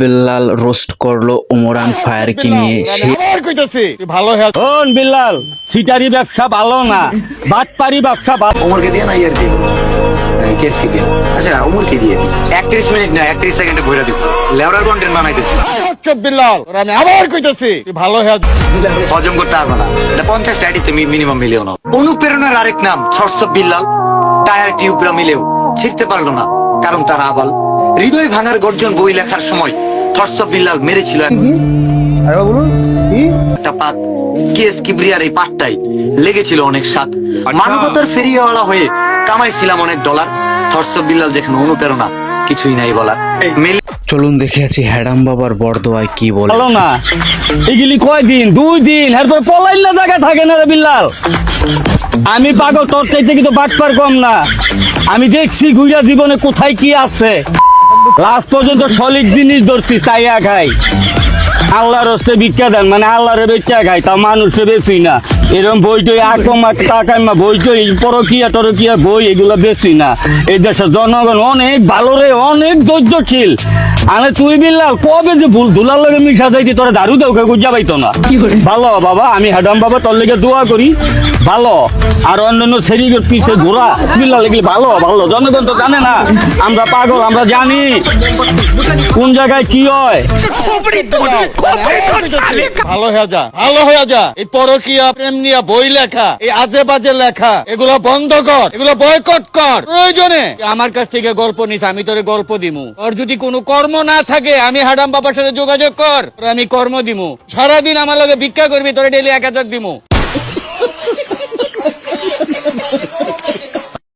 Billal roast করল নিয়ে। সে ভালো হয়ে বিল্লাল সিটারি ব্যবসা ভালো না বাটপারি ব্যবসা ভালো। উমরকে দিয়ে না ইয়ার দিয়ে? কেসকে দিয়ে? আচ্ছা উমরকে দিয়ে একত্রিশ মিনিট না একত্রিশ সেকেন্ডে ভরে দিব। লেবরার কন্টেন্ট বানাইতেছি। চুপ বিল্লাল আমি আবার কইতাছি ভালো হয়ে হজম করতে পারব না। এটা পঞ্চাশ টাইটিতে মিনিমাম মিলিও না। অনুপ্রেরণার আরেক নাম ছটস বিল্লাল টায়ার টিউবরা মিলেও। ছিঁড়তে পারল না কারণ তার আবাল। হৃদয় ভাঙার গর্জন বই লেখার সময় বিল্লাল মেরেছিল একটা পাত। কেস কিবরিয়ার এই পাটটাই লেগেছিল অনেক স্বাদ। মানবতার ফেরিওয়ালা হয়ে কামাইছিলাম অনেক ডলার। বিল্লাল যেখানে অনুপ্রেরণা কিছুই নাই মেলে চলুন দেখে আছি হ্যাডাম বাবার বরদোয়ায় কি বলে। ভালো না। এগুলি কয়দিন দুই দিন। এরপর পলাইলে জায়গা থাকে না রে বিল্লাল। আমি পাগল তোর চাইতে কিন্তু বাটপার কম না। আমি দেখছি গুইরা জীবনে কোথায় কি আছে। লাস্ট পর্যন্ত সলিড জিনিস ধরছি তাই খাই আল্লাহর হস্তে ভিক্ষা দেন মানে আল্লাহরে বেচা খাই তা মানুষে বেশি না। এরকম বই টই আকমা টাকাইমা বই টই পরকিয়া টরকিয়া বই এগুলো বেশি না। এই দেশের জনগণ অনেক ভালো রে অনেক ধৈর্যশীল। আরে তুই বিল্লাল কবে যে ভুল ধুলার লগে মিশা যাইতি তোরা দারু দেও কেউ গুজা পাইতো না। ভালো বাবা আমি হ্যাডাম বাবা তোর লেগে দোয়া করি। ভালো আর অন্যান্য ছেড়িগের পিছে ঘোরা। বিল্লাল এগুলি ভালো ভালো জনগণ তো জানে না। আমরা পাগল আমরা জানি। কোন জায়গায় কি হয়? ভালো হয়ে যা, ভালো হয়ে যা। এই পরকিয়া, প্রেম নিয়ে বই লেখা, এই আজে বাজে লেখা, এগুলো বন্ধ কর, এগুলো বয়কট কর। প্রয়োজনে আমার কাছ থেকে গল্প নিস, আমি তোরে গল্প দিমু। তোর যদি কোনো কর্ম না থাকে, আমি হাডাম বাবার সাথে যোগাযোগ কর আমি কর্ম দিমু। সারাদিন আমার লগে ভিক্ষা করবি, তোরে ডেলি এক হাজার দিমু।